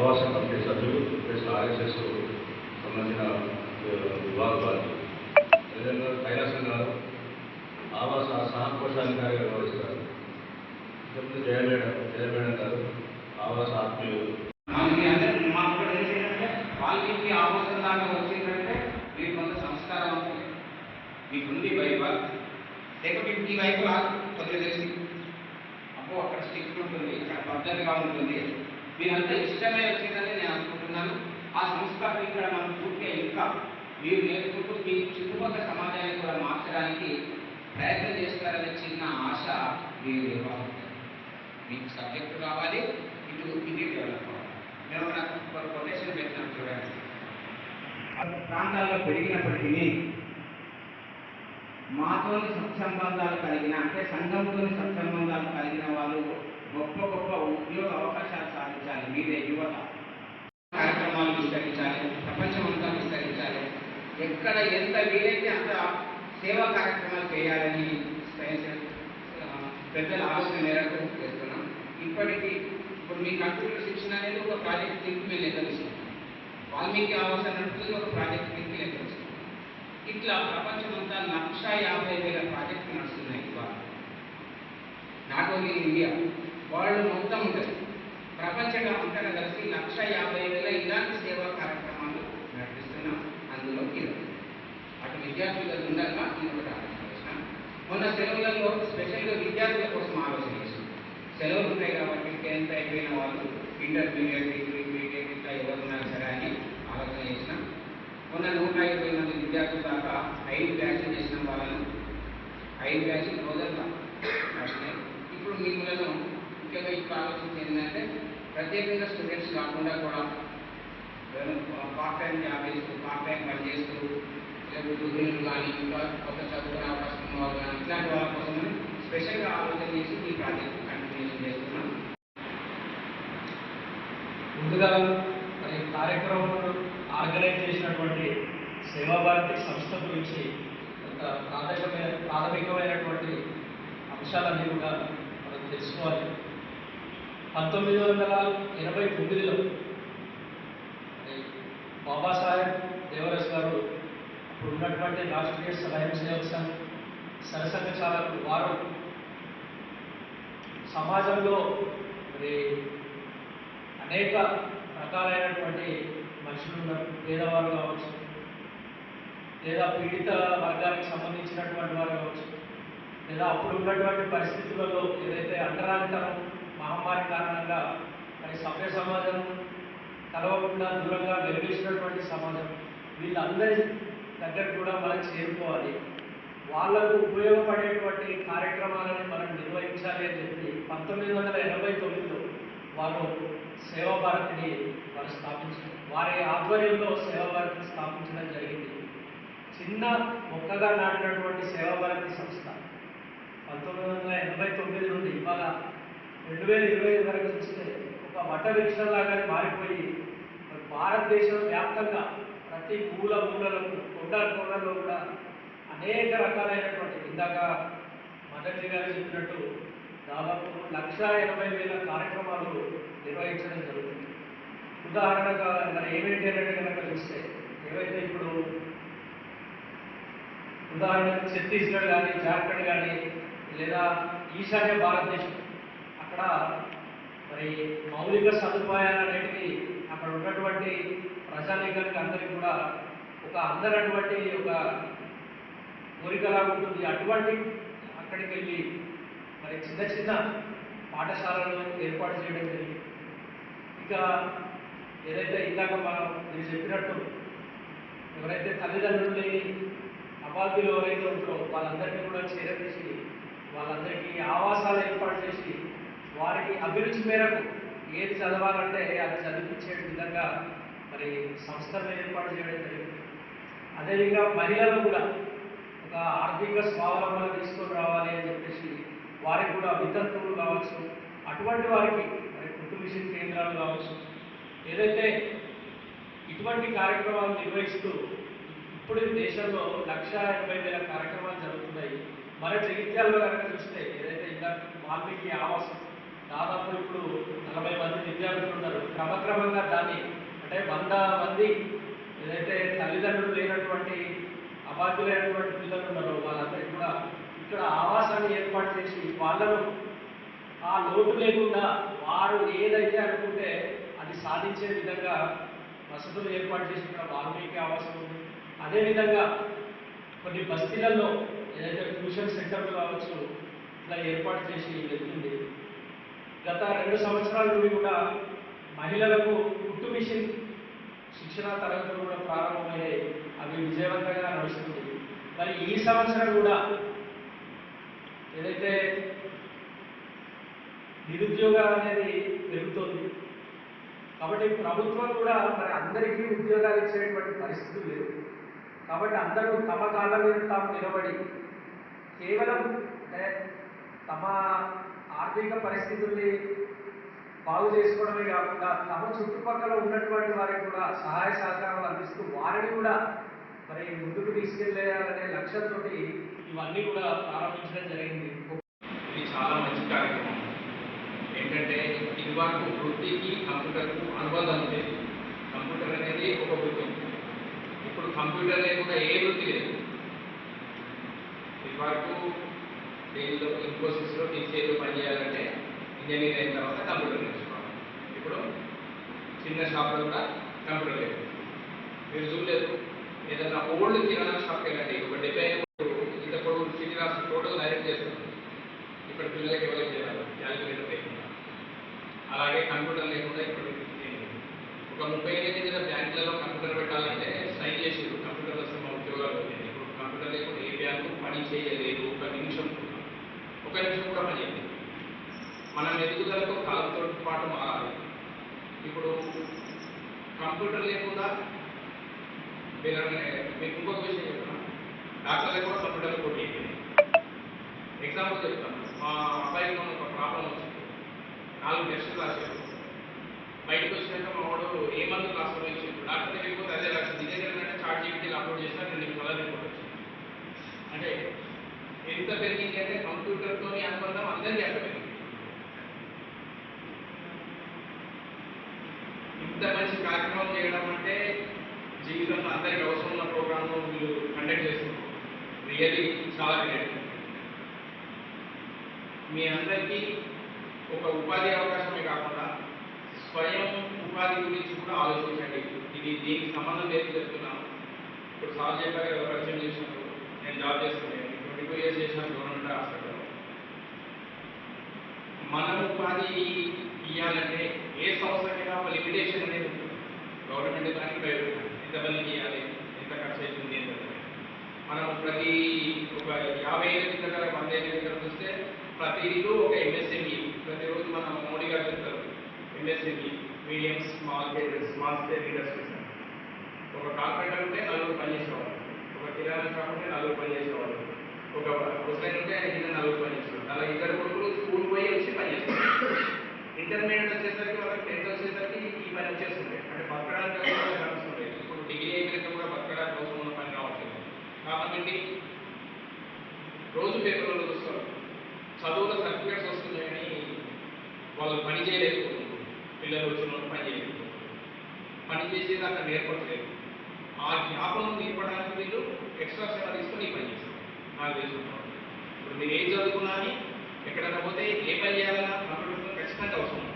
ఆవాస committee సభ్యులు plus RSS సంబంధించిన విభాగ బాధ్యులు అదేవిధంగా కైలాసం గారు ఆవాస సహకోశాధికారిగా వ్యవహరిస్తారు ఇంతకుముందు జయమేడం జయమేడం గారు ఆవాస ఆత్మీయులు. మీ అందరూ మాకు కూడా తెలిసి ఏంటంటే వాళ్ళకి అవసరం దాకా వచ్చిందంటే మీరు కొంత సంస్కారం ఉంటుంది. మీకుంది బైబల్ లేకపోతే ఈ వైపు రాదు కొద్దిగా తెలిసి అబ్బో అక్కడ స్టిక్ ఉంటుంది ఇక్కడ పద్ధతిగా ఉంటుంది. మీరంతా ఇష్టమే వచ్చిందని నేను అనుకుంటున్నాను. ఆ సంస్కారం ఇక్కడ మనం చూస్తే ఇంకా మీరు నేర్చుకుంటూ మీ చుట్టుపక్కల సమాజాన్ని కూడా మార్చడానికి ప్రయత్నం చేస్తారనే చిన్న ఆశ మీరు నిర్వహిస్తారు మీకు సబ్జెక్టు కావాలి ఇటు ఇది డెవలప్ అవ్వాలి. నేను నాకు కొటేషన్ పెట్టినాను చూడండి. ప్రాంతాల్లో పెరిగినప్పటికీ మాతోని సత్సంబంధాలు కలిగిన అంటే సంఘంతో సత్సంబంధాలు కలిగిన వాళ్ళు గొప్ప గొప్ప ఉద్యోగ అవకాశాలు సాధించాలి. మీరే యువత. కార్యక్రమాలు విస్తరించాలి. ప్రపంచం అంతా విస్తరించాలి. ఎక్కడ ఎంత వీలైతే అంత సేవా కార్యక్రమాలు చేయాలని పెద్దల ఆలోచన మేరకు చేస్తున్నాం. ఇప్పటికీ ఇప్పుడు మీ కంప్యూటర్ శిక్షణ అనేది ఒక ప్రాజెక్ట్ కింద మేము లెక్కలిస్తున్నాం వాల్మీకి ఆలోచన నడుపుతుంది ఒక ప్రాజెక్ట్ కింద లెక్కలిస్తున్నాం ఇట్లా ప్రపంచం అంతా లక్ష యాభై వేల ప్రాజెక్టులు నడుస్తున్నాయి ఇవాళ. నాట్ ఓన్లీ ఇండియా వరల్డ్ మొత్తం ఉంటుంది. ప్రపంచంగా అంతటా కలిసి లక్ష యాభై వేల ఇలాంటి సేవా కార్యక్రమాలు నడిపిస్తున్నాం అందులో కీలకం అటు విద్యార్థుల ఉండగా నేను ఒకటి ఆలోచన. చేసిన మొన్న సెలవులలో స్పెషల్గా విద్యార్థుల కోసం ఆలోచన చేసిన సెలవులు ఉంటాయి కాబట్టి టెన్త్ అయిపోయిన వాళ్ళు ఇంటర్మీడియట్ డిగ్రీ బీటెక్ ఇట్లా ఎవరున్నా సరే అని ఆలోచన చేసిన మొన్న నూట ఇరవై మంది విద్యార్థుల దాకా ఐదు బ్యాచ్లు చేసిన వాళ్ళను ఐదు బ్యాచ్లు రోజుల్లో నడిచినాయి ఇప్పుడు మిమ్మల్ని ముఖ్యంగా ఇప్పుడు ఆలోచించి ఏంటంటే ప్రత్యేకంగా స్టూడెంట్స్ కాకుండా కూడా పార్ట్ టైం జాబ్ చేస్తూ పార్ట్ టైం పని చేస్తూ లేకపోతే గృహిణులు కానీ ఇంకా కొత్త చదువుకునే అవకాశం ఉన్న వాళ్ళు కానీ ఇట్లాంటి వాళ్ళ కోసం స్పెషల్గా ఆలోచన చేసి ఈ ప్రాజెక్ట్ కంటిన్యూషన్ చేస్తున్నాం. ముందుగా మరి కార్యక్రమం ఆర్గనైజ్ చేసినటువంటి సేవాభారతి సంస్థ గురించి ప్రాథమికమైన ప్రాథమికమైనటువంటి అంశాలన్నీ కూడా మనం తెలుసుకోవాలి. పంతొమ్మిది వందల ఎనభై తొమ్మిదిలో బాబాసాహెబ్ దేవరస్ గారు అప్పుడు ఉన్నటువంటి రాష్ట్రీయ సహాయం సేవక సంఘ్ సరసంఘ చాలకు వారు సమాజంలో మరి అనేక రకాలైనటువంటి మనుషులు ఉన్నారు పేదవారు కావచ్చు లేదా పీడిత వర్గానికి సంబంధించినటువంటి వారు కావచ్చు లేదా అప్పుడు ఉన్నటువంటి పరిస్థితులలో ఏదైతే అంటరానితనం మహమ్మారి కారణంగా మరి సభ్య సమాజం కలవకుండా దూరంగా వెలివేసినటువంటి సమాజం వీళ్ళందరి దగ్గర కూడా మనం చేరుకోవాలి. వాళ్ళకు ఉపయోగపడేటువంటి కార్యక్రమాలను మనం నిర్వహించాలి అని చెప్పి పంతొమ్మిది వందల ఎనభై తొమ్మిదిలో వారు సేవాభారతిని వారు స్థాపించారు వారి ఆధ్వర్యంలో సేవాభారతిని స్థాపించడం జరిగింది. చిన్న మొక్కగా నాటినటువంటి సేవా భారతి సంస్థ. పంతొమ్మిది వందల ఎనభై తొమ్మిది నుండి ఇవాళ రెండు వేల ఇరవై ఐదు వరకు చూస్తే ఒక వట లాగానే మారిపోయి భారతదేశం వ్యాప్తంగా ప్రతి మూల మూలలో కొండ కొండలో కూడా అనేక రకాలైనటువంటి ఇందాక మొదటి గారు చెప్పినట్టు దాదాపు లక్ష ఎనభై వేల కార్యక్రమాలు నిర్వహించడం జరుగుతుంది. ఉదాహరణగా ఏమేంటి అనేది కనుక చూస్తే ఏవైతే ఇప్పుడు ఉదాహరణకు ఛత్తీస్గఢ్ కానీ జార్ఖండ్ కానీ లేదా ఈశాన్య భారతదేశం. అక్కడ మరి మౌలిక సదుపాయాలు అనేటివి అక్కడ ఉన్నటువంటి ప్రజానీకానికి అందరికీ కూడా ఒక అందరటువంటి ఒక కోరికలా ఉంటుంది. అటువంటి అక్కడికి వెళ్ళి మరి చిన్న చిన్న పాఠశాలను ఏర్పాటు చేయడం జరిగింది. ఇంకా ఏదైతే ఇందాక మనం మీరు చెప్పినట్టు ఎవరైతే తల్లిదండ్రులు లేని అబాధ్యులు ఎవరైతే ఉంటారో వాళ్ళందరినీ కూడా చేరదీసి వాళ్ళందరికీ ఆవాసాలు ఏర్పాటు చేసి వారికి అభిరుచి మేరకు ఏది చదవాలంటే అది చదివించే విధంగా మరి సంస్థలను ఏర్పాటు చేయడం జరిగింది. అదేవిధంగా మహిళలు కూడా ఒక ఆర్థిక స్వావలంబన తీసుకొని రావాలి అని చెప్పేసి వారికి కూడా వితంతువులు కావచ్చు అటువంటి వారికి మరి కుటుంబ మిషన్ కేంద్రాలు కావచ్చు ఏదైతే ఇటువంటి కార్యక్రమాలు నిర్వహిస్తూ ఇప్పుడు దేశంలో లక్ష ఎనభై వేల కార్యక్రమాలు జరుగుతున్నాయి. మన జగిత్యాలలో కనుక చూస్తే ఏదైతే ఇంకా వాల్మీకి ఆవాసం దాదాపు ఇప్పుడు నలభై మంది విద్యార్థులు ఉన్నారు. క్రమక్రమంగా దాన్ని అంటే వంద మంది ఏదైతే తల్లిదండ్రులు లేనటువంటి అబాధ్యులైనటువంటి పిల్లలు ఉన్నారో వాళ్ళందరికీ కూడా ఇక్కడ ఆవాసాన్ని ఏర్పాటు చేసి వాళ్ళను ఆ లోటు లేకుండా వారు ఏదైతే అనుకుంటే అది సాధించే విధంగా వసతులు ఏర్పాటు చేసి ఇక్కడ వాల్మీకి ఆవాసం ఉంది. అదేవిధంగా కొన్ని బస్తీలలో ఏదైతే ట్యూషన్ సెంటర్లు కావచ్చు ఇలా ఏర్పాటు చేసి వెళ్తుంది గత రెండు సంవత్సరాల నుండి కూడా మహిళలకు కుట్టు మిషన్ శిక్షణా తరగతులు కూడా ప్రారంభమయ్యాయి. అవి విజయవంతంగా నడుస్తుంది మరి ఈ సంవత్సరం కూడా ఏదైతే నిరుద్యోగం అనేది పెరుగుతోంది. కాబట్టి ప్రభుత్వం కూడా మరి అందరికీ ఉద్యోగాలు ఇచ్చేటువంటి పరిస్థితి లేదు. కాబట్టి అందరూ తమ కాళ్ళ మీద తాము నిలబడి కేవలం అంటే తమ ఆర్థిక పరిస్థితుల్ని బాగు చేసుకోవడమే కాకుండా తమ చుట్టుపక్కల ఉన్నటువంటి వారికి కూడా సహాయ సహకారాలు అందిస్తూ వారిని కూడా మరి ముందుకు తీసుకెళ్ళాలనే లక్ష్యంతో ఇవన్నీ కూడా ప్రారంభించడం జరిగింది. ఇది చాలా మంచి కార్యక్రమం. ఏంటంటే ఇది వరకు వృత్తికి కంప్యూటర్కు అనుబంధం లేదు. కంప్యూటర్ అనేది ఒక వృత్తి. ఇప్పుడు కంప్యూటర్ లేకుండా ఏ వృత్తి లేదు. ఇది వరకు దీనిలో ఇన్ఫోసిస్లో టీచర్లు పనిచేయాలంటే ఇంజనీర్ అయిన తర్వాత కంప్యూటర్ నేర్చుకోవాలి. ఇప్పుడు చిన్న షాప్లో కూడా కంప్యూటర్ లేదు. మీరు చూడలేదు ఏదైనా ఓల్డ్ కిరాణా షాప్కి వెళ్ళండి ఒక డెబ్బై ఇంత పొడవు సిటీ రాష్ట్ర టోటల్ డైరెక్ట్ చేస్తుంది ఇక్కడ పిల్లలకి ఎవరికి చేయాలి క్యాలిక్యులేటర్ లేకుండా అలాగే కంప్యూటర్ లేకుండా ఇప్పుడు ఒక ముప్పై ఏళ్ళ కింద బ్యాంకులలో కంప్యూటర్ పెట్టాలంటే సైన్ చేసి కంప్యూటర్ వస్తే ఉద్యోగాలు వచ్చాయి ఇప్పుడు కంప్యూటర్ లేకుండా ఏ బ్యాంకు పని చేయలేదు. ఒక నిమిషం ఒక నిమిషం కూడా పని చేయలేదు. మనం ఎదుగుదలకు కాలంతో పాటు మారాలి. ఇప్పుడు కంప్యూటర్ లేకుండా మీరు మీకు ఇంకొక విషయం చెప్తున్నాను డాక్టర్లు కూడా కంప్యూటర్ పోటీ ఎగ్జాంపుల్ చెప్తాను. మా అబ్బాయికి ఒక ప్రాబ్లం వచ్చింది. నాలుగు టెస్టులు రాశారు. ఏ మంత్ రాసుకోవడం ఇచ్చిండు డాక్టర్ దగ్గరికి అదే రాసింది ఇదే దగ్గర చార్ట్ జీపీటీలు అప్లోడ్ చేసినా రెండు నిమిషాల రిపోర్ట్ వచ్చింది అంటే ఎంత పెరిగింది అంటే కంప్యూటర్తో అనుబంధం అందరికీ అర్థమైంది ఇంత మంచి కార్యక్రమం చేయడం అంటే జీవితంలో అందరికీ అవసరం ఉన్న ప్రోగ్రామ్ వీళ్ళు కండక్ట్ చేస్తున్నారు. రియల్లీ చాలా గ్రేట్ మీ అందరికీ ఒక ఉపాధి అవకాశమే కాకుండా స్వయం ఉపాధి గురించి కూడా ఆలోచించండి. ఇది దీనికి సంబంధం లేదు చెప్తున్నాను. ఇప్పుడు సార్ చెప్పారు కదా పరిచయం చేసినప్పుడు నేను జాబ్ చేస్తున్నాను ట్వంటీ టూ ఇయర్స్ చేసిన గవర్నమెంట్ హాస్పిటల్ మనం ఉపాధి ఇవ్వాలంటే ఏ సంస్థకైనా ఒక లిమిటేషన్ అనేది ఉంటుంది. గవర్నమెంట్ దానికి ప్రైవేట్ ఎంత ఎంతమందికి ఇవ్వాలి ఎంత ఖర్చు అవుతుంది? ఎంత మనం ప్రతి ఒక యాభై ఏళ్ళ కింద వంద ఏళ్ళ కింద చూస్తే ప్రతి ఇల్లు ఒక ఎంఎస్ఎంఈ ప్రతిరోజు మన మోడీ గారు చెప్తారు MSME medium small small scale industries ఒక కార్పొరేటర్ ఉంటే నలుగురు పనిచేసేవాళ్ళు ఒక కిరాణా షాప్ ఉంటే నలుగురు పనిచేసేవాళ్ళు ఒక హుసైన్ ఉంటే ఆయన కింద నలుగురు పనిచేసేవాళ్ళు అలా ఇద్దరు కొడుకులు స్కూల్ పోయి వచ్చి పనిచేస్తారు ఇంటర్మీడియట్ వచ్చేసరికి వాళ్ళకి టెన్త్ వచ్చేసరికి ఈ పని వచ్చేస్తుంది అంటే బతకడానికి కూడా కనిపిస్తుంది ఇప్పుడు డిగ్రీ అయిపోయినాక కూడా బతకడానికి అవసరం ఉన్న పని రావట్లేదు కాబట్టి రోజు పేపర్లో చూస్తారు. చదువుల సర్టిఫికేట్స్ వస్తున్నాయని వాళ్ళు పని చేయలేకపోతున్నారు. పిల్లలు వచ్చిన వాళ్ళు పని చేయలేదు. పని చేసేదాకా నేర్పట్లేదు ఆ జ్ఞాపకం నేర్పడానికి వీళ్ళు ఎక్స్ట్రా సేవ తీసుకొని ఈ పని చేస్తారు నాకు తెలుసుకుంటున్నాను ఇప్పుడు మీరు ఏం చదువుకున్నా అని ఎక్కడైనా పోతే ఏ పని చేయాలన్నా కంప్యూటర్ ఖచ్చితంగా అవసరం